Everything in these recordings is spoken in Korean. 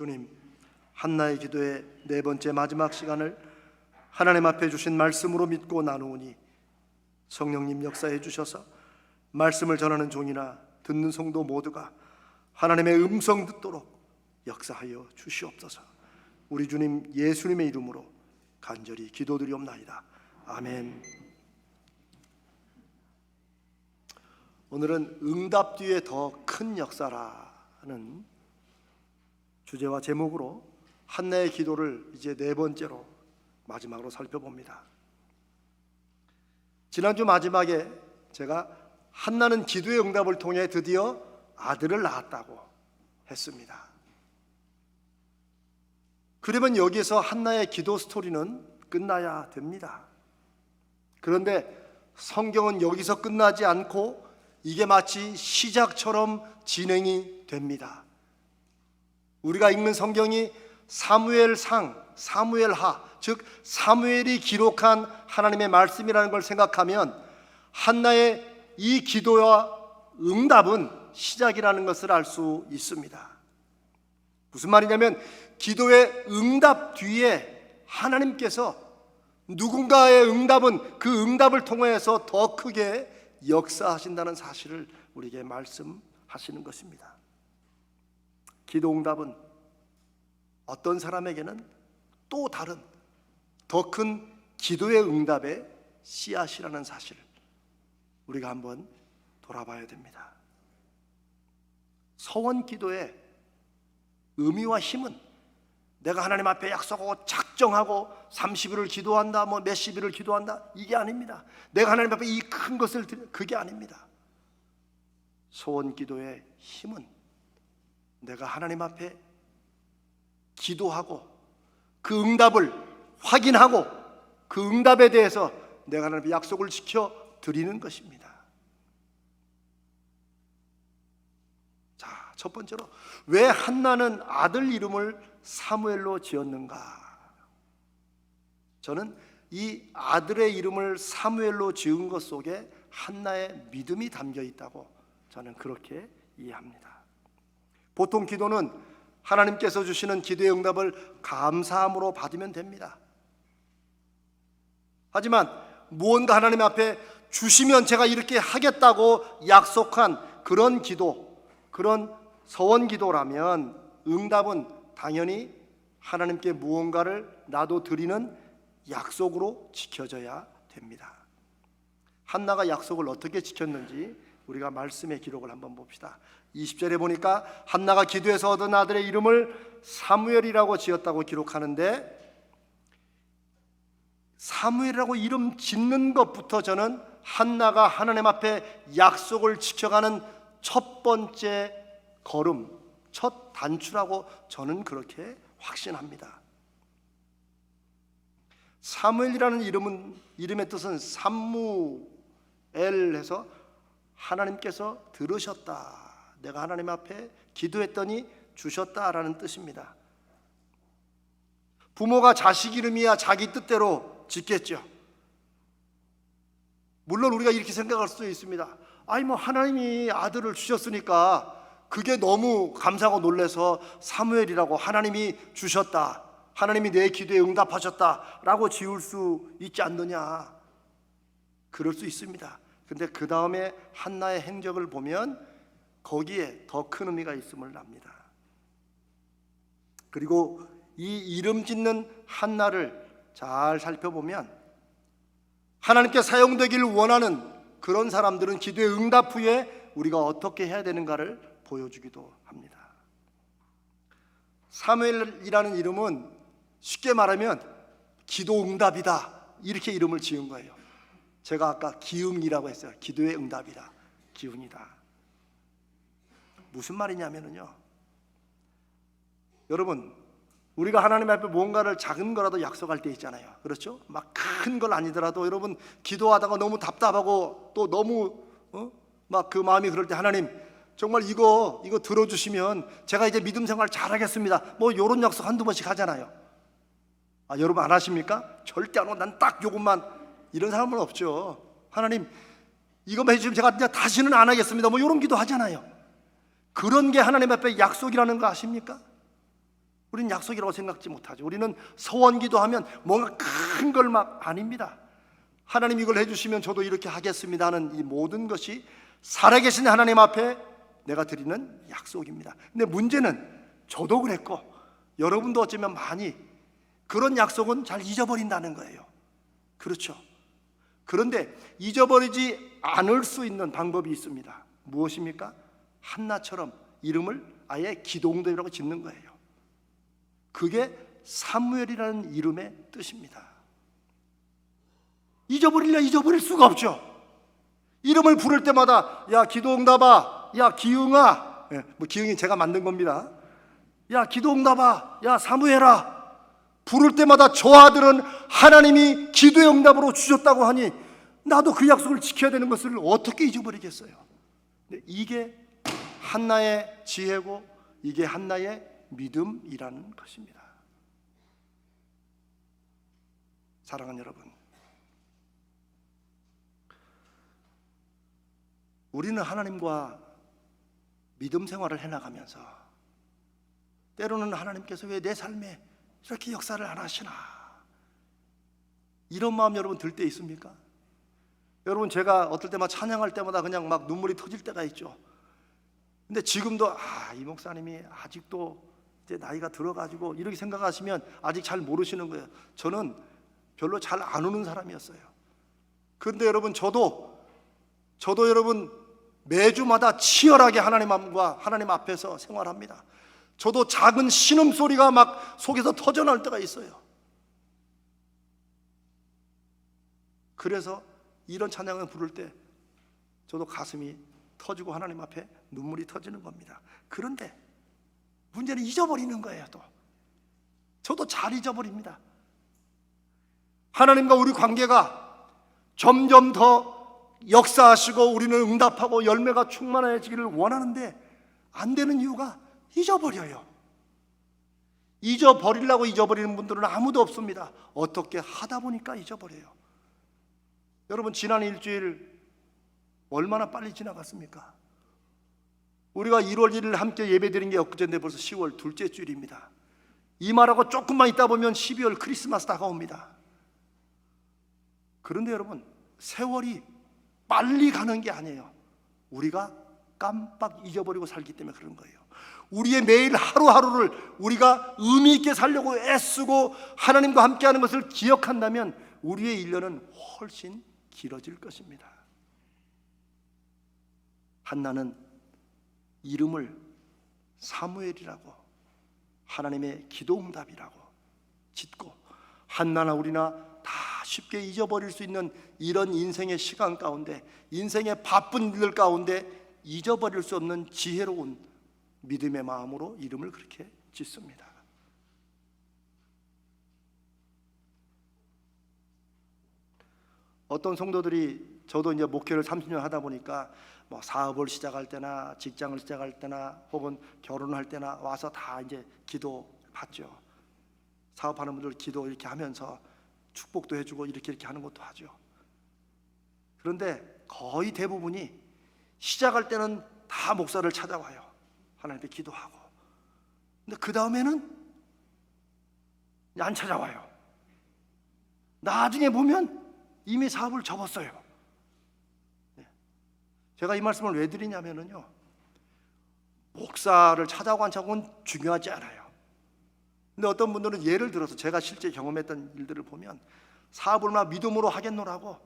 주님, 한나의 기도의 네 번째 마지막 시간을 하나님 앞에 주신 말씀으로 믿고 나누오니 성령님 역사해 주셔서 말씀을 전하는 종이나 듣는 성도 모두가 하나님의 음성 듣도록 역사하여 주시옵소서. 우리 주님 예수님의 이름으로 간절히 기도드리옵나이다. 아멘. 오늘은 응답 뒤에 더 큰 역사라는 주제와 제목으로 한나의 기도를 이제 네 번째로 마지막으로 살펴봅니다. 지난주 마지막에 제가 한나는 기도의 응답을 통해 드디어 아들을 낳았다고 했습니다. 그러면 여기서 한나의 기도 스토리는 끝나야 됩니다. 그런데 성경은 여기서 끝나지 않고 이게 마치 시작처럼 진행이 됩니다. 우리가 읽는 성경이 사무엘상, 사무엘하, 즉 사무엘이 기록한 하나님의 말씀이라는 걸 생각하면 한나의 이 기도와 응답은 시작이라는 것을 알 수 있습니다. 무슨 말이냐면 기도의 응답 뒤에 하나님께서 누군가의 응답은 그 응답을 통해서 더 크게 역사하신다는 사실을 우리에게 말씀하시는 것입니다. 기도 응답은 어떤 사람에게는 또 다른 더 큰 기도의 응답의 씨앗이라는 사실을 우리가 한번 돌아봐야 됩니다. 서원 기도의 의미와 힘은 내가 하나님 앞에 약속하고 작정하고 30일을 기도한다, 뭐 몇십 일을 기도한다 이게 아닙니다. 내가 하나님 앞에 이 큰 것을 드리 그게 아닙니다. 소원 기도의 힘은 내가 하나님 앞에 기도하고 그 응답을 확인하고 그 응답에 대해서 내가 하나님 앞에 약속을 지켜 드리는 것입니다. 자, 첫 번째로 왜 한나는 아들 이름을 사무엘로 지었는가? 저는 이 아들의 이름을 사무엘로 지은 것 속에 한나의 믿음이 담겨 있다고 저는 그렇게 이해합니다. 보통 기도는 하나님께서 주시는 기도의 응답을 감사함으로 받으면 됩니다. 하지만 무언가 하나님 앞에 주시면 제가 이렇게 하겠다고 약속한 그런 기도, 그런 서원 기도라면 응답은 당연히 하나님께 무언가를 나도 드리는 약속으로 지켜져야 됩니다. 한나가 약속을 어떻게 지켰는지 우리가 말씀의 기록을 한번 봅시다. 20절에 보니까 한나가 기도해서 얻은 아들의 이름을 사무엘이라고 지었다고 기록하는데 사무엘이라고 이름 짓는 것부터 저는 한나가 하나님 앞에 약속을 지켜가는 첫 번째 걸음, 첫 단추라고 저는 그렇게 확신합니다. 사무엘이라는 이름은 이름의 뜻은 삼무엘 해서 하나님께서 들으셨다. 내가 하나님 앞에 기도했더니 주셨다라는 뜻입니다. 부모가 자식 이름이야 자기 뜻대로 짓겠죠. 물론 우리가 이렇게 생각할 수도 있습니다. 아니 뭐 하나님이 아들을 주셨으니까 그게 너무 감사하고 놀래서 사무엘이라고 하나님이 주셨다. 하나님이 내 기도에 응답하셨다라고 지울 수 있지 않느냐? 그럴 수 있습니다. 근데 그 다음에 한나의 행적을 보면 거기에 더 큰 의미가 있음을 납니다. 그리고 이 이름 짓는 한나를 잘 살펴보면 하나님께 사용되기를 원하는 그런 사람들은 기도의 응답 후에 우리가 어떻게 해야 되는가를 보여주기도 합니다. 사무엘이라는 이름은 쉽게 말하면 기도 응답이다 이렇게 이름을 지은 거예요. 제가 아까 기응이라고 했어요. 기도의 응답이다. 기운이다. 무슨 말이냐면요. 여러분, 우리가 하나님 앞에 뭔가를 작은 거라도 약속할 때 있잖아요. 그렇죠? 막 큰 걸 아니더라도 여러분 기도하다가 너무 답답하고 또 너무 어? 막그 마음이 그럴 때 하나님 정말 이거 이거 들어주시면 제가 이제 믿음 생활 잘하겠습니다. 뭐 요런 약속 한두 번씩 하잖아요. 아 여러분 안 하십니까? 절대 안 하고 난 딱 요것만 이런 사람은 없죠. 하나님 이것만 해주시면 제가 이제 다시는 안 하겠습니다. 뭐 이런 기도 하잖아요. 그런 게 하나님 앞에 약속이라는 거 아십니까? 우리는 약속이라고 생각지 못하죠. 우리는 서원 기도하면 뭔가 큰 걸 막 아닙니다. 하나님 이걸 해주시면 저도 이렇게 하겠습니다 하는 이 모든 것이 살아계신 하나님 앞에 내가 드리는 약속입니다. 근데 문제는 저도 그랬고 여러분도 어쩌면 많이 그런 약속은 잘 잊어버린다는 거예요. 그렇죠. 그런데 잊어버리지 않을 수 있는 방법이 있습니다. 무엇입니까? 한나처럼 이름을 아예 기동대라고 짓는 거예요. 그게 사무엘이라는 이름의 뜻입니다. 잊어버리려 잊어버릴 수가 없죠. 이름을 부를 때마다 야 기도응답아, 야 기응아, 예, 뭐 기응이 제가 만든 겁니다. 야 기도응답아, 야 사무엘아. 부를 때마다 저 아들은 하나님이 기도의 응답으로 주셨다고 하니 나도 그 약속을 지켜야 되는 것을 어떻게 잊어버리겠어요? 이게 한나의 지혜고 이게 한나의 믿음이라는 것입니다. 사랑하는 여러분, 우리는 하나님과 믿음 생활을 해나가면서 때로는 하나님께서 왜 내 삶에 이렇게 역사를 안 하시나 이런 마음 여러분 들 때 있습니까? 여러분 제가 어떨 때만 찬양할 때마다 그냥 막 눈물이 터질 때가 있죠. 근데 지금도 아, 이 목사님이 아직도 이제 나이가 들어가지고 이렇게 생각하시면 아직 잘 모르시는 거예요. 저는 별로 잘 안 우는 사람이었어요. 그런데 여러분 저도 저도 여러분 매주마다 치열하게 하나님과 하나님 앞에서 생활합니다. 저도 작은 신음 소리가 막 속에서 터져나올 때가 있어요. 그래서 이런 찬양을 부를 때 저도 가슴이 터지고 하나님 앞에 눈물이 터지는 겁니다. 그런데 문제는 잊어버리는 거예요, 또. 저도 잘 잊어버립니다. 하나님과 우리 관계가 점점 더 역사하시고 우리는 응답하고 열매가 충만해지기를 원하는데 안 되는 이유가 잊어버려요. 잊어버리려고 잊어버리는 분들은 아무도 없습니다. 어떻게 하다 보니까 잊어버려요. 여러분 지난 일주일 얼마나 빨리 지나갔습니까? 우리가 1월 1일 함께 예배드린 게 엊그제인데 벌써 10월 둘째 주일입니다. 이 말하고 조금만 있다 보면 12월 크리스마스 다가옵니다. 그런데 여러분 세월이 빨리 가는 게 아니에요. 우리가 깜빡 잊어버리고 살기 때문에 그런 거예요. 우리의 매일 하루하루를 우리가 의미 있게 살려고 애쓰고 하나님과 함께 하는 것을 기억한다면 우리의 일년은 훨씬 길어질 것입니다. 한나는 이름을 사무엘이라고 하나님의 기도 응답이라고 짓고 한나나 우리나 다 쉽게 잊어버릴 수 있는 이런 인생의 시간 가운데 인생의 바쁜 일들 가운데 잊어버릴 수 없는 지혜로운 믿음의 마음으로 이름을 그렇게 짓습니다. 어떤 성도들이 저도 이제 목회를 30년 하다 보니까 뭐 사업을 시작할 때나 직장을 시작할 때나 혹은 결혼할 때나 와서 다 이제 기도 받죠. 사업하는 분들 기도 이렇게 하면서 축복도 해주고 이렇게 이렇게 하는 것도 하죠. 그런데 거의 대부분이 시작할 때는 다 목사를 찾아와요. 하나님께 기도하고. 근데 그 다음에는 안 찾아와요. 나중에 보면 이미 사업을 접었어요. 네. 제가 이 말씀을 왜 드리냐면요. 목사를 찾아오고는 중요하지 않아요. 근데 어떤 분들은 예를 들어서 제가 실제 경험했던 일들을 보면 사업을 막 믿음으로 하겠노라고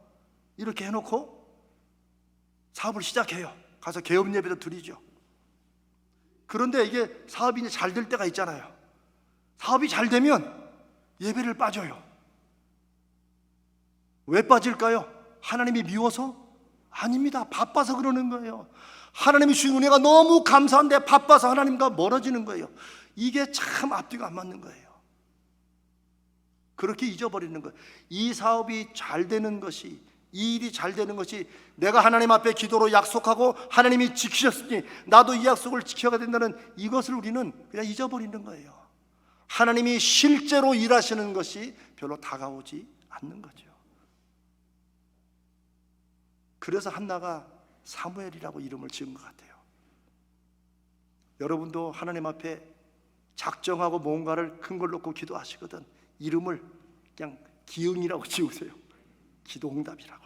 이렇게 해놓고 사업을 시작해요. 가서 개업 예배도 드리죠. 그런데 이게 사업이 이제 잘 될 때가 있잖아요. 사업이 잘 되면 예배를 빠져요. 왜 빠질까요? 하나님이 미워서? 아닙니다. 바빠서 그러는 거예요. 하나님이 주신 은혜가 너무 감사한데 바빠서 하나님과 멀어지는 거예요. 이게 참 앞뒤가 안 맞는 거예요. 그렇게 잊어버리는 거예요. 이 사업이 잘 되는 것이 이 일이 잘 되는 것이 내가 하나님 앞에 기도로 약속하고 하나님이 지키셨으니 나도 이 약속을 지켜야 된다는 이것을 우리는 그냥 잊어버리는 거예요. 하나님이 실제로 일하시는 것이 별로 다가오지 않는 거죠. 그래서 한나가 사무엘이라고 이름을 지은 것 같아요. 여러분도 하나님 앞에 작정하고 뭔가를 큰 걸 놓고 기도하시거든 이름을 그냥 기응이라고 지우세요. 기도응답이라고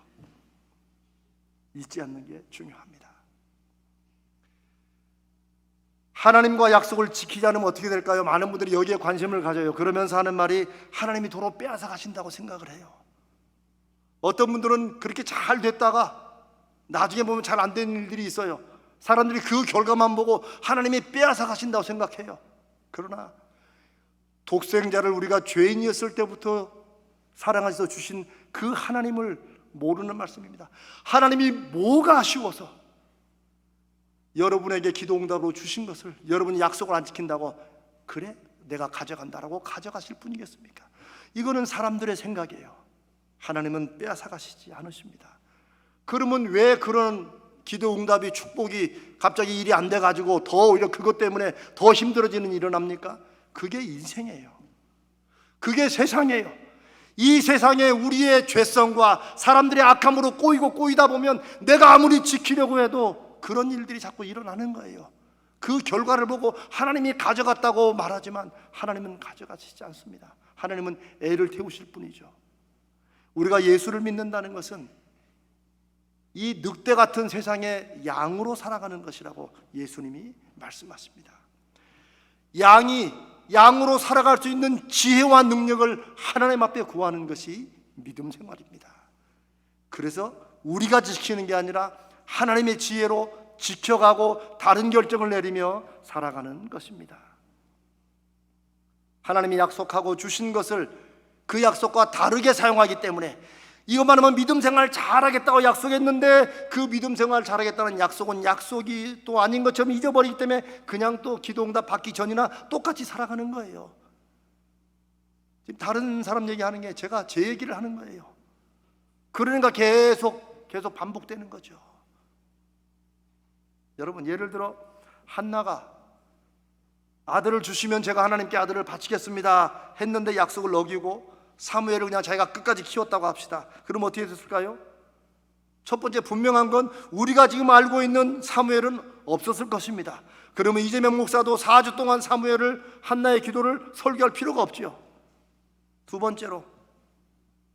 잊지 않는 게 중요합니다. 하나님과 약속을 지키지 않으면 어떻게 될까요? 많은 분들이 여기에 관심을 가져요. 그러면서 하는 말이 하나님이 도로 빼앗아 가신다고 생각을 해요. 어떤 분들은 그렇게 잘 됐다가 나중에 보면 잘 안 되는 일들이 있어요. 사람들이 그 결과만 보고 하나님이 빼앗아 가신다고 생각해요. 그러나 독생자를 우리가 죄인이었을 때부터 사랑하셔서 주신 그 하나님을 모르는 말씀입니다. 하나님이 뭐가 아쉬워서 여러분에게 기도 응답으로 주신 것을 여러분이 약속을 안 지킨다고 그래 내가 가져간다라고 가져가실 분이겠습니까? 이거는 사람들의 생각이에요. 하나님은 빼앗아 가시지 않으십니다. 그러면 왜 그런 기도 응답이 축복이 갑자기 일이 안 돼 가지고 더 오히려 그것 때문에 더 힘들어지는 일어납니까? 그게 인생이에요. 그게 세상이에요. 이 세상에 우리의 죄성과 사람들의 악함으로 꼬이고 꼬이다 보면 내가 아무리 지키려고 해도 그런 일들이 자꾸 일어나는 거예요. 그 결과를 보고 하나님이 가져갔다고 말하지만 하나님은 가져가시지 않습니다. 하나님은 애를 태우실 뿐이죠. 우리가 예수를 믿는다는 것은 이 늑대 같은 세상의 양으로 살아가는 것이라고 예수님이 말씀하십니다. 양이 양으로 살아갈 수 있는 지혜와 능력을 하나님 앞에 구하는 것이 믿음 생활입니다. 그래서 우리가 지키는 게 아니라 하나님의 지혜로 지켜가고 다른 결정을 내리며 살아가는 것입니다. 하나님이 약속하고 주신 것을 그 약속과 다르게 사용하기 때문에 이것만 하면 믿음 생활 잘하겠다고 약속했는데 그 믿음 생활 잘하겠다는 약속은 약속이 또 아닌 것처럼 잊어버리기 때문에 그냥 또 기도 응답 받기 전이나 똑같이 살아가는 거예요. 지금 다른 사람 얘기하는 게 제가 제 얘기를 하는 거예요. 그러니까 계속 계속 반복되는 거죠. 여러분 예를 들어 한나가 아들을 주시면 제가 하나님께 아들을 바치겠습니다 했는데 약속을 어기고 사무엘을 그냥 자기가 끝까지 키웠다고 합시다. 그럼 어떻게 됐을까요? 첫 번째 분명한 건 우리가 지금 알고 있는 사무엘은 없었을 것입니다. 그러면 이재명 목사도 4주 동안 사무엘을 한나의 기도를 설교할 필요가 없지요. 두 번째로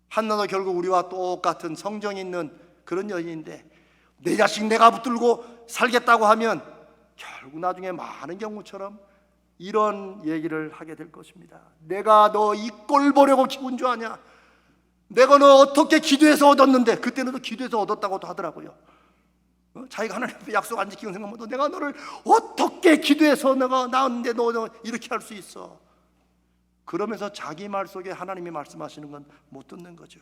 한나도 결국 우리와 똑같은 성정이 있는 그런 여인인데 내 자식 내가 붙들고 살겠다고 하면 결국 나중에 많은 경우처럼 이런 얘기를 하게 될 것입니다. 내가 너 이 꼴 보려고 기분 줄 아냐? 내가 너 어떻게 기도해서 얻었는데 그때는 또 기도해서 얻었다고도 하더라고요. 어? 자기가 하나님 앞에 약속 안 지키는 생각보다 내가 너를 어떻게 기도해서 내가 나왔는데 너, 너 이렇게 할 수 있어? 그러면서 자기 말 속에 하나님이 말씀하시는 건 못 듣는 거죠.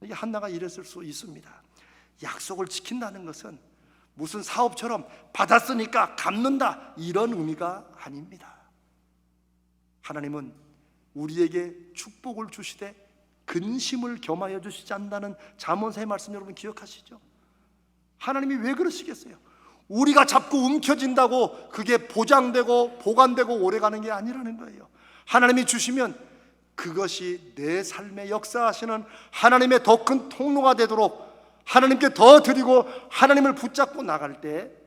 이게 한나가 이랬을 수 있습니다. 약속을 지킨다는 것은 무슨 사업처럼 받았으니까 갚는다 이런 의미가 아닙니다. 하나님은 우리에게 축복을 주시되 근심을 겸하여 주시지 않는다는 잠언서의 말씀 여러분 기억하시죠? 하나님이 왜 그러시겠어요? 우리가 자꾸 움켜진다고 그게 보장되고 보관되고 오래가는 게 아니라는 거예요. 하나님이 주시면 그것이 내 삶에 역사하시는 하나님의 더 큰 통로가 되도록 하나님께 더 드리고 하나님을 붙잡고 나갈 때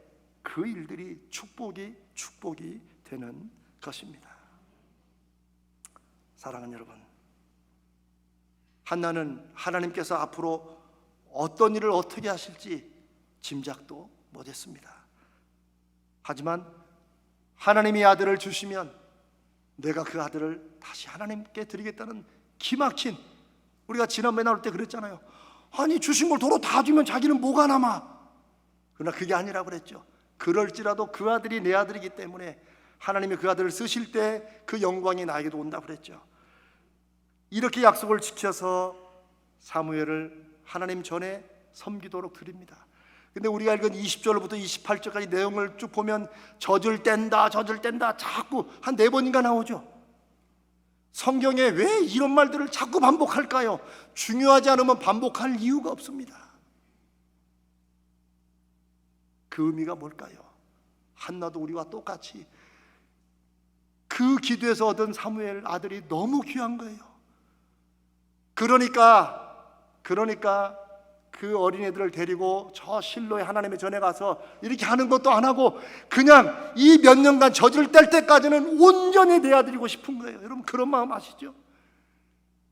그 일들이 축복이 축복이 되는 것입니다. 사랑하는 여러분, 한나는 하나님께서 앞으로 어떤 일을 어떻게 하실지 짐작도 못했습니다. 하지만 하나님이 아들을 주시면 내가 그 아들을 다시 하나님께 드리겠다는 기막힌 우리가 지난번에 나올 때 그랬잖아요. 아니 주신 걸 도로 다 주면 자기는 뭐가 남아? 그러나 그게 아니라 그랬죠. 그럴지라도 그 아들이 내 아들이기 때문에 하나님이 그 아들을 쓰실 때 그 영광이 나에게도 온다 그랬죠. 이렇게 약속을 지켜서 사무엘을 하나님 전에 섬기도록 드립니다. 근데 우리가 읽은 20절부터 28절까지 내용을 쭉 보면 젖을 뗀다, 젖을 뗀다 자꾸 한 네 번인가 나오죠. 성경에 왜 이런 말들을 자꾸 반복할까요? 중요하지 않으면 반복할 이유가 없습니다. 그 의미가 뭘까요? 한나도 우리와 똑같이 그 기도에서 얻은 사무엘 아들이 너무 귀한 거예요. 그러니까 그러니까 그 어린애들을 데리고 저 실로에 하나님의 전에 가서 이렇게 하는 것도 안 하고 그냥 이 몇 년간 젖을 뗄 때까지는 온전히 내어드리고 싶은 거예요. 여러분 그런 마음 아시죠?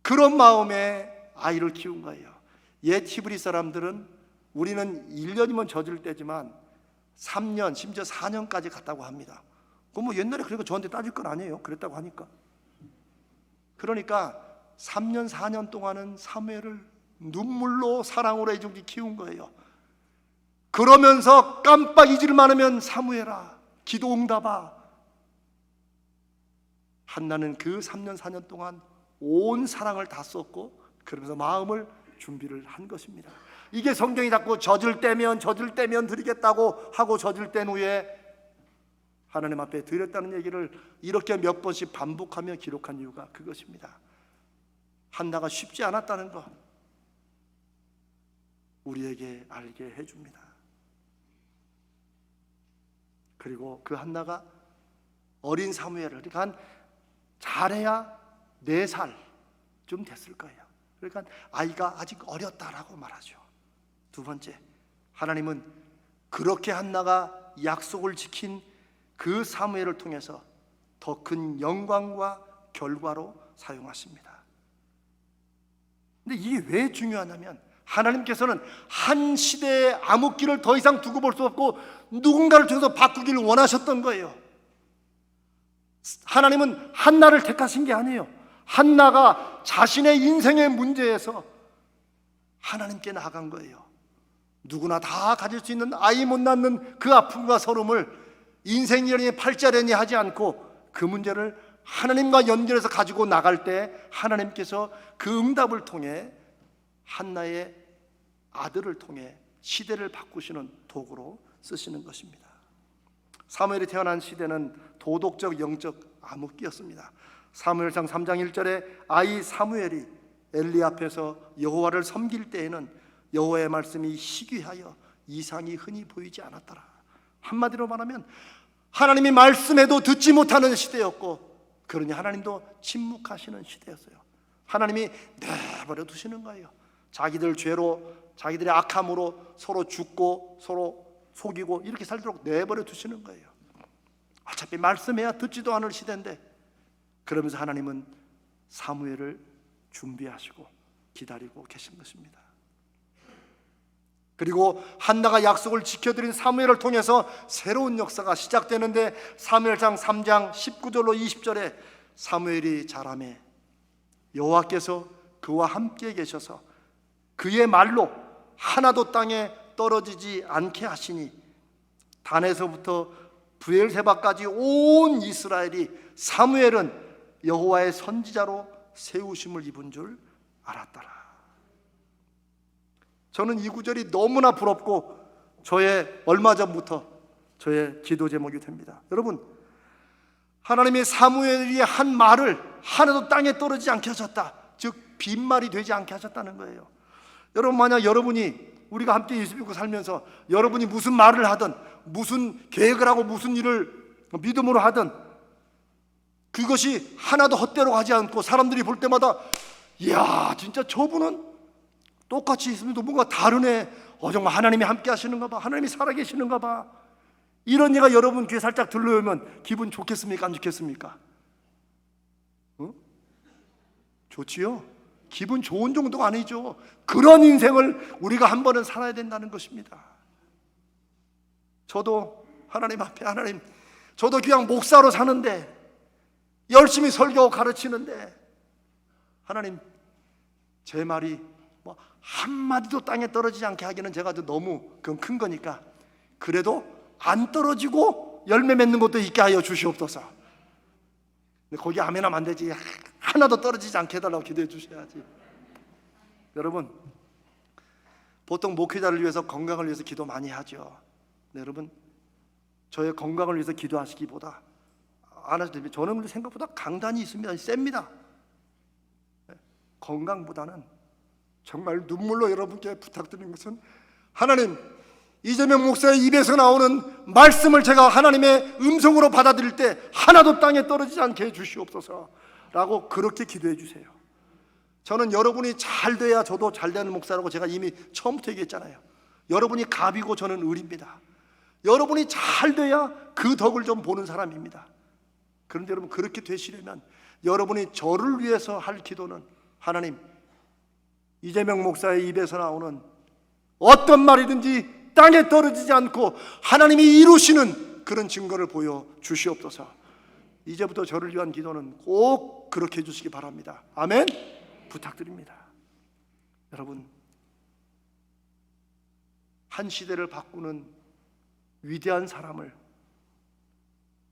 그런 마음에 아이를 키운 거예요. 옛 히브리 사람들은 우리는 1년이면 젖을 떼지만 3년 심지어 4년까지 갔다고 합니다. 그뭐 뭐 옛날에 그러니까 저한테 따질 건 아니에요. 그랬다고 하니까. 그러니까 3년 4년 동안은 사무엘을 눈물로 사랑으로 애정기 키운 거예요. 그러면서 깜빡 잊을 많으면 사무엘아 기도 응답아 한나는 그 3년 4년 동안 온 사랑을 다 썼고 그러면서 마음을 준비를 한 것입니다. 이게 성경이 자꾸 젖을 떼면 젖을 떼면 드리겠다고 하고 젖을 뗀 후에 하나님 앞에 드렸다는 얘기를 이렇게 몇 번씩 반복하며 기록한 이유가 그것입니다. 한나가 쉽지 않았다는 것 우리에게 알게 해줍니다. 그리고 그 한나가 어린 사무엘을 그러니까 한 잘해야 네 살 좀 됐을 거예요. 그러니까 아이가 아직 어렸다라고 말하죠. 두 번째, 하나님은 그렇게 한나가 약속을 지킨 그 사무엘을 통해서 더 큰 영광과 결과로 사용하십니다. 근데 이게 왜 중요하냐면 하나님께서는 한 시대의 암흑기를 더 이상 두고 볼 수 없고 누군가를 통해서 바꾸기를 원하셨던 거예요. 하나님은 한나를 택하신 게 아니에요. 한나가 자신의 인생의 문제에서 하나님께 나간 거예요. 누구나 다 가질 수 있는 아이 못 낳는 그 아픔과 서름을 인생이라니 팔자려니 하지 않고 그 문제를 하나님과 연결해서 가지고 나갈 때 하나님께서 그 응답을 통해 한나의 아들을 통해 시대를 바꾸시는 도구로 쓰시는 것입니다. 사무엘이 태어난 시대는 도덕적 영적 암흑기였습니다. 사무엘상 3장 1절에 아이 사무엘이 엘리 앞에서 여호와를 섬길 때에는 여호와의 말씀이 희귀하여 이상이 흔히 보이지 않았더라. 한마디로 말하면 하나님이 말씀해도 듣지 못하는 시대였고 그러니 하나님도 침묵하시는 시대였어요. 하나님이 내버려 두시는 거예요. 자기들 죄로 자기들의 악함으로 서로 죽고 서로 속이고 이렇게 살도록 내버려 두시는 거예요. 어차피 말씀해야 듣지도 않을 시대인데 그러면서 하나님은 사무엘을 준비하시고 기다리고 계신 것입니다. 그리고 한나가 약속을 지켜드린 사무엘을 통해서 새로운 역사가 시작되는데 사무엘상 3장 19절로 20절에 사무엘이 자라매 여호와께서 그와 함께 계셔서 그의 말로 하나도 땅에 떨어지지 않게 하시니 단에서부터 부엘세바까지 온 이스라엘이 사무엘은 여호와의 선지자로 세우심을 입은 줄 알았더라. 저는 이 구절이 너무나 부럽고 저의 얼마 전부터 저의 기도 제목이 됩니다. 여러분, 하나님의 사무엘이 한 말을 하나도 땅에 떨어지지 않게 하셨다. 즉 빈말이 되지 않게 하셨다는 거예요. 여러분 만약 여러분이 우리가 함께 예수 믿고 살면서 여러분이 무슨 말을 하든 무슨 계획을 하고 무슨 일을 믿음으로 하든 그것이 하나도 헛되로 가지 않고 사람들이 볼 때마다 이야 진짜 저분은 똑같이 있으면도 뭔가 다르네 어 정말 하나님이 함께 하시는가 봐 하나님이 살아계시는가 봐 이런 얘가 여러분 귀에 살짝 들려오면 기분 좋겠습니까 안 좋겠습니까? 어? 좋지요? 기분 좋은 정도가 아니죠. 그런 인생을 우리가 한 번은 살아야 된다는 것입니다. 저도 하나님 앞에 하나님, 저도 그냥 목사로 사는데 열심히 설교 가르치는데 하나님 제 말이 뭐 한마디도 땅에 떨어지지 않게 하기는 제가 너무 그건 큰 거니까 그래도 안 떨어지고 열매 맺는 것도 있게 하여 주시옵소서. 근데 거기 아멘하면 안 되지. 하나도 떨어지지 않게 해달라고 기도해 주셔야지. 여러분, 보통 목회자를 위해서 건강을 위해서 기도 많이 하죠. 네, 여러분, 저의 건강을 위해서 기도하시기보다 안 하셔도. 저는 생각보다 강단이 있습니다. 셉니다. 네, 건강보다는 정말 눈물로 여러분께 부탁드리는 것은 하나님 이재명 목사의 입에서 나오는 말씀을 제가 하나님의 음성으로 받아들일 때 하나도 땅에 떨어지지 않게 해 주시옵소서 라고 그렇게 기도해 주세요. 저는 여러분이 잘 돼야 저도 잘 되는 목사라고 제가 이미 처음부터 얘기했잖아요. 여러분이 갑이고 저는 을입니다. 여러분이 잘 돼야 그 덕을 좀 보는 사람입니다. 그런데 여러분 그렇게 되시려면 여러분이 저를 위해서 할 기도는 하나님 이재명 목사의 입에서 나오는 어떤 말이든지 땅에 떨어지지 않고 하나님이 이루시는 그런 증거를 보여 주시옵소서. 이제부터 저를 위한 기도는 꼭 그렇게 해주시기 바랍니다. 아멘. 부탁드립니다. 여러분 한 시대를 바꾸는 위대한 사람을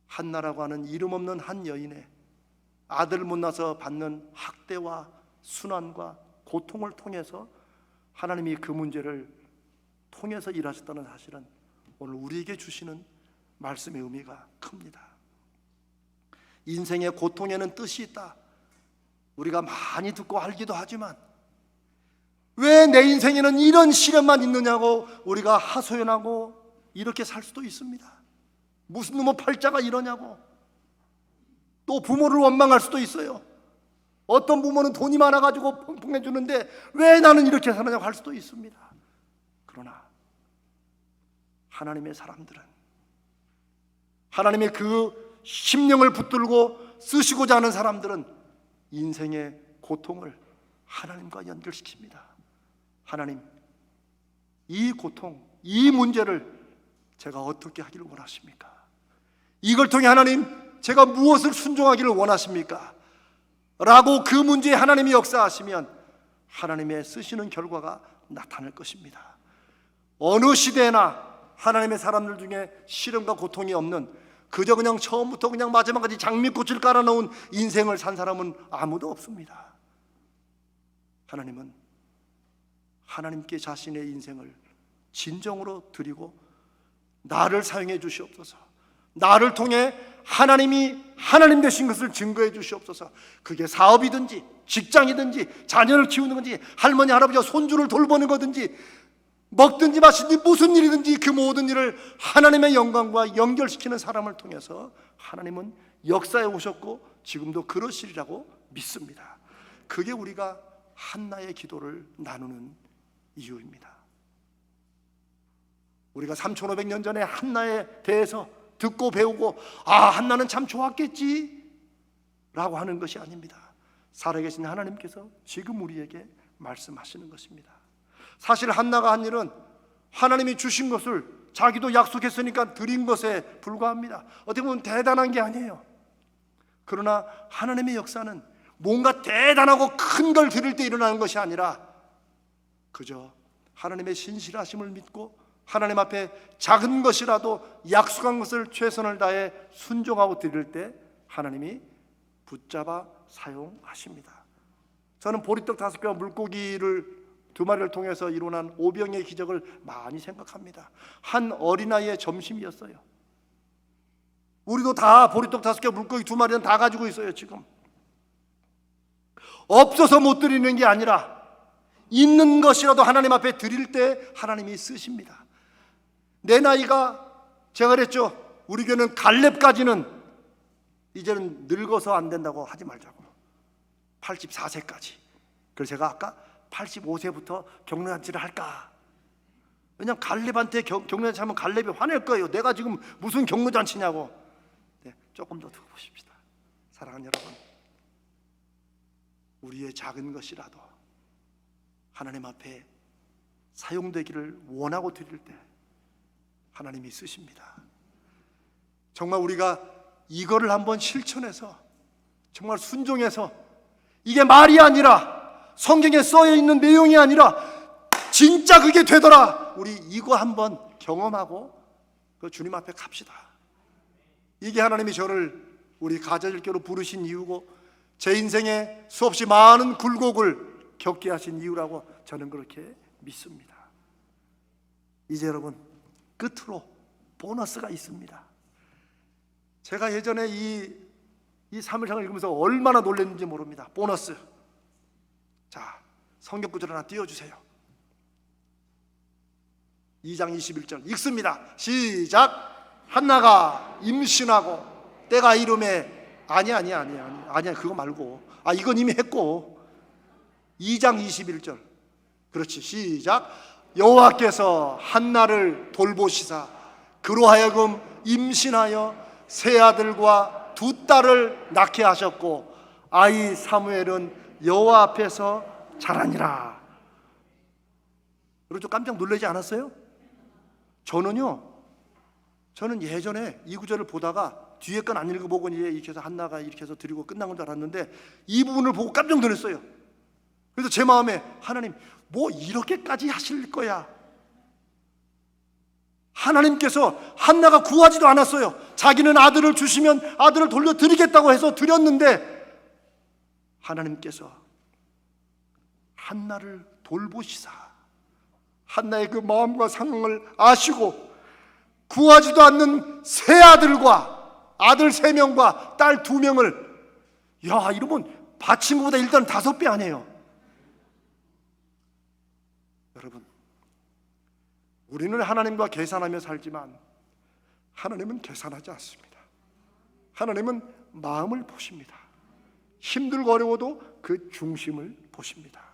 한나라고 하는 이름 없는 한 여인의 아들 못 낳아서 받는 학대와 순환과 고통을 통해서 하나님이 그 문제를 통해서 일하셨다는 사실은 오늘 우리에게 주시는 말씀의 의미가 큽니다. 인생의 고통에는 뜻이 있다. 우리가 많이 듣고 알기도 하지만 왜 내 인생에는 이런 시련만 있느냐고 우리가 하소연하고 이렇게 살 수도 있습니다. 무슨 놈의 팔자가 이러냐고 또 부모를 원망할 수도 있어요. 어떤 부모는 돈이 많아가지고 펑펑해 주는데 왜 나는 이렇게 사느냐고 할 수도 있습니다. 그러나 하나님의 사람들은 하나님의 그 심령을 붙들고 쓰시고자 하는 사람들은 인생의 고통을 하나님과 연결시킵니다. 하나님, 이 고통, 이 문제를 제가 어떻게 하기를 원하십니까? 이걸 통해 하나님, 제가 무엇을 순종하기를 원하십니까? 라고 그 문제에 하나님이 역사하시면 하나님의 쓰시는 결과가 나타날 것입니다. 어느 시대나 하나님의 사람들 중에 시련과 고통이 없는 그저 그냥 처음부터 그냥 마지막까지 장미꽃을 깔아놓은 인생을 산 사람은 아무도 없습니다. 하나님은 하나님께 자신의 인생을 진정으로 드리고 나를 사용해 주시옵소서. 나를 통해 하나님이 하나님 되신 것을 증거해 주시옵소서. 그게 사업이든지 직장이든지 자녀를 키우는 건지 할머니 할아버지와 손주를 돌보는 거든지 먹든지 마시든지 무슨 일이든지 그 모든 일을 하나님의 영광과 연결시키는 사람을 통해서 하나님은 역사에 오셨고 지금도 그러시리라고 믿습니다. 그게 우리가 한나의 기도를 나누는 이유입니다. 우리가 3,500년 전에 한나에 대해서 듣고 배우고 아 한나는 참 좋았겠지 라고 하는 것이 아닙니다. 살아계신 하나님께서 지금 우리에게 말씀하시는 것입니다. 사실 한나가 한 일은 하나님이 주신 것을 자기도 약속했으니까 드린 것에 불과합니다. 어떻게 보면 대단한 게 아니에요. 그러나 하나님의 역사는 뭔가 대단하고 큰 걸 드릴 때 일어나는 것이 아니라 그저 하나님의 신실하심을 믿고 하나님 앞에 작은 것이라도 약속한 것을 최선을 다해 순종하고 드릴 때 하나님이 붙잡아 사용하십니다. 저는 보리떡 다섯 개와 물고기를 두 마리를 통해서 일어난 오병의 기적을 많이 생각합니다. 한 어린아이의 점심이었어요. 우리도 다 보리떡 다섯 개, 물고기 두 마리는 다 가지고 있어요, 지금. 없어서 못 드리는 게 아니라 있는 것이라도 하나님 앞에 드릴 때 하나님이 쓰십니다. 내 나이가 제가 그랬죠. 우리 교는 갈렙까지는 이제는 늙어서 안 된다고 하지 말자고. 84세까지. 그래서 제가 아까 85세부터 경륜잔치를 할까? 왜냐면 갈렙한테 경륜잔치 하면 갈렙이 화낼 거예요. 내가 지금 무슨 경륜잔치냐고. 네, 조금 더 두고 보십시다. 사랑하는 여러분. 우리의 작은 것이라도 하나님 앞에 사용되기를 원하고 드릴 때 하나님이 쓰십니다. 정말 우리가 이거를 한번 실천해서 정말 순종해서 이게 말이 아니라 성경에 써여 있는 내용이 아니라 진짜 그게 되더라. 우리 이거 한번 경험하고 그 주님 앞에 갑시다. 이게 하나님이 저를 우리 가자일교로 부르신 이유고 제 인생에 수없이 많은 굴곡을 겪게 하신 이유라고 저는 그렇게 믿습니다. 이제 여러분 끝으로 보너스가 있습니다. 제가 예전에 이, 이 3일상을 읽으면서 얼마나 놀랐는지 모릅니다. 보너스. 자, 성경 구절 하나 띄워주세요. 2장 21절 읽습니다. 시작. 한나가 임신하고 때가 이름에 아니 아니 아니 아니 아니야 그거 말고 아 이건 이미 했고 2장 21절. 그렇지. 시작. 여호와께서 한나를 돌보시사 그로 하여금 임신하여 세 아들과 두 딸을 낳게 하셨고 아이 사무엘은 여호와 앞에서 그리고 좀 깜짝 놀라지 않았어요? 저는요. 저는 예전에 이 구절을 보다가 뒤에 건 안 읽어보고 이제 이렇게 해서 한나가 이렇게 해서 드리고 끝난 건줄 알았는데 이 부분을 보고 깜짝 놀랐어요. 그래서 제 마음에 하나님 뭐 이렇게까지 하실 거야. 하나님께서 한나가 구하지도 않았어요. 자기는 아들을 주시면 아들을 돌려드리겠다고 해서 드렸는데 하나님께서 한나를 돌보시사 한나의 그 마음과 상황을 아시고 구하지도 않는 세 아들과 아들 세 명과 딸 두 명을 야 이러면 바친 것보다 일단 다섯 배 아니에요. 여러분 우리는 하나님과 계산하며 살지만 하나님은 계산하지 않습니다. 하나님은 마음을 보십니다. 힘들고 어려워도 그 중심을 보십니다.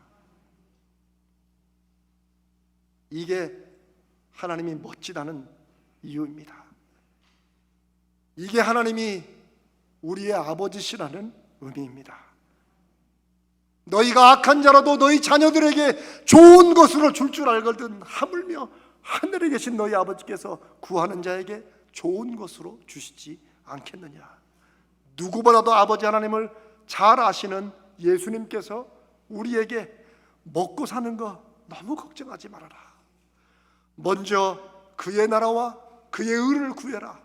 이게 하나님이 멋지다는 이유입니다. 이게 하나님이 우리의 아버지시라는 의미입니다. 너희가 악한 자라도 너희 자녀들에게 좋은 것으로 줄 줄 알거든 하물며 하늘에 계신 너희 아버지께서 구하는 자에게 좋은 것으로 주시지 않겠느냐. 누구보다도 아버지 하나님을 잘 아시는 예수님께서 우리에게 먹고 사는 거 너무 걱정하지 말아라. 먼저 그의 나라와 그의 의를 구해라.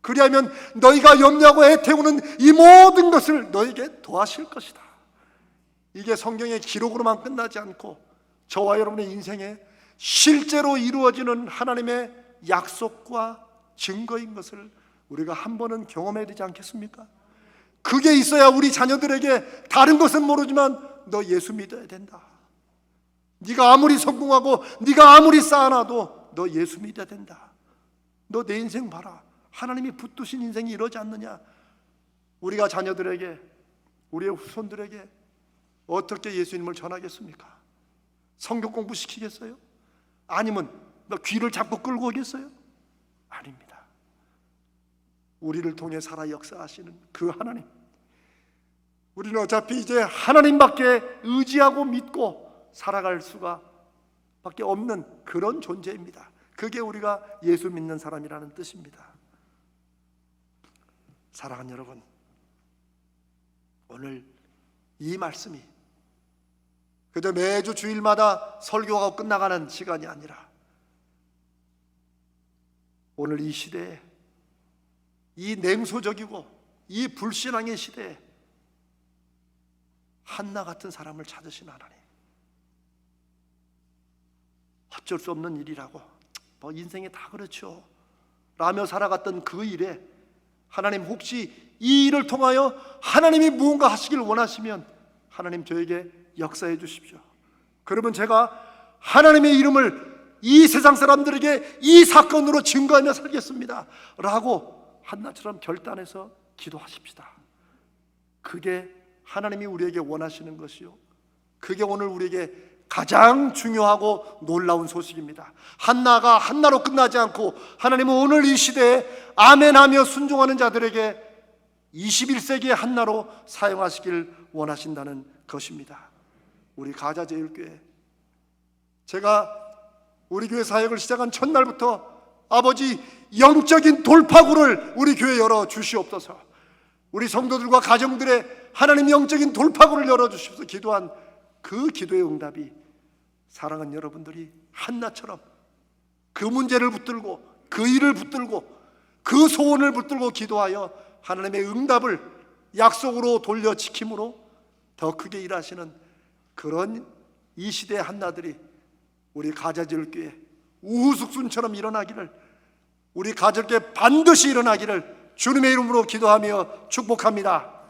그리하면 너희가 염려하고 애태우는 이 모든 것을 너에게 도하실 것이다. 이게 성경의 기록으로만 끝나지 않고 저와 여러분의 인생에 실제로 이루어지는 하나님의 약속과 증거인 것을 우리가 한 번은 경험해야 되지 않겠습니까? 그게 있어야 우리 자녀들에게 다른 것은 모르지만 너 예수 믿어야 된다. 네가 아무리 성공하고 네가 아무리 쌓아놔도 너 예수 믿어야 된다. 너 내 인생 봐라. 하나님이 붙드신 인생이 이러지 않느냐? 우리가 자녀들에게 우리의 후손들에게 어떻게 예수님을 전하겠습니까? 성경 공부 시키겠어요? 아니면 너 귀를 잡고 끌고 오겠어요? 아닙니다. 우리를 통해 살아 역사하시는 그 하나님. 우리는 어차피 이제 하나님밖에 의지하고 믿고 살아갈 수가 밖에 없는 그런 존재입니다. 그게 우리가 예수 믿는 사람이라는 뜻입니다. 사랑하는 여러분, 오늘 이 말씀이 그저 매주 주일마다 설교하고 끝나가는 시간이 아니라 오늘 이 시대에 이 냉소적이고 이 불신앙의 시대에 한나 같은 사람을 찾으신 하나님 어쩔 수 없는 일이라고 뭐 인생에 다 그렇죠 라며 살아갔던 그 일에 하나님 혹시 이 일을 통하여 하나님이 무언가 하시길 원하시면 하나님 저에게 역사해 주십시오. 그러면 제가 하나님의 이름을 이 세상 사람들에게 이 사건으로 증거하며 살겠습니다. 라고 한나처럼 결단해서 기도하십시다. 그게 하나님이 우리에게 원하시는 것이요. 그게 오늘 우리에게 가장 중요하고 놀라운 소식입니다. 한나가 한나로 끝나지 않고 하나님은 오늘 이 시대에 아멘하며 순종하는 자들에게 21세기의 한나로 사용하시길 원하신다는 것입니다. 우리 가자제일교회 제가 우리 교회 사역을 시작한 첫날부터 아버지 영적인 돌파구를 우리 교회 열어 주시옵소서. 우리 성도들과 가정들의 하나님 영적인 돌파구를 열어 주시옵소서 기도한 그 기도의 응답이 사랑하는 여러분들이 한나처럼 그 문제를 붙들고 그 일을 붙들고 그 소원을 붙들고 기도하여 하나님의 응답을 약속으로 돌려 지킴으로 더 크게 일하시는 그런 이 시대의 한나들이 우리 가자질교회 우후숙순처럼 일어나기를 우리 가족께 반드시 일어나기를 주님의 이름으로 기도하며 축복합니다.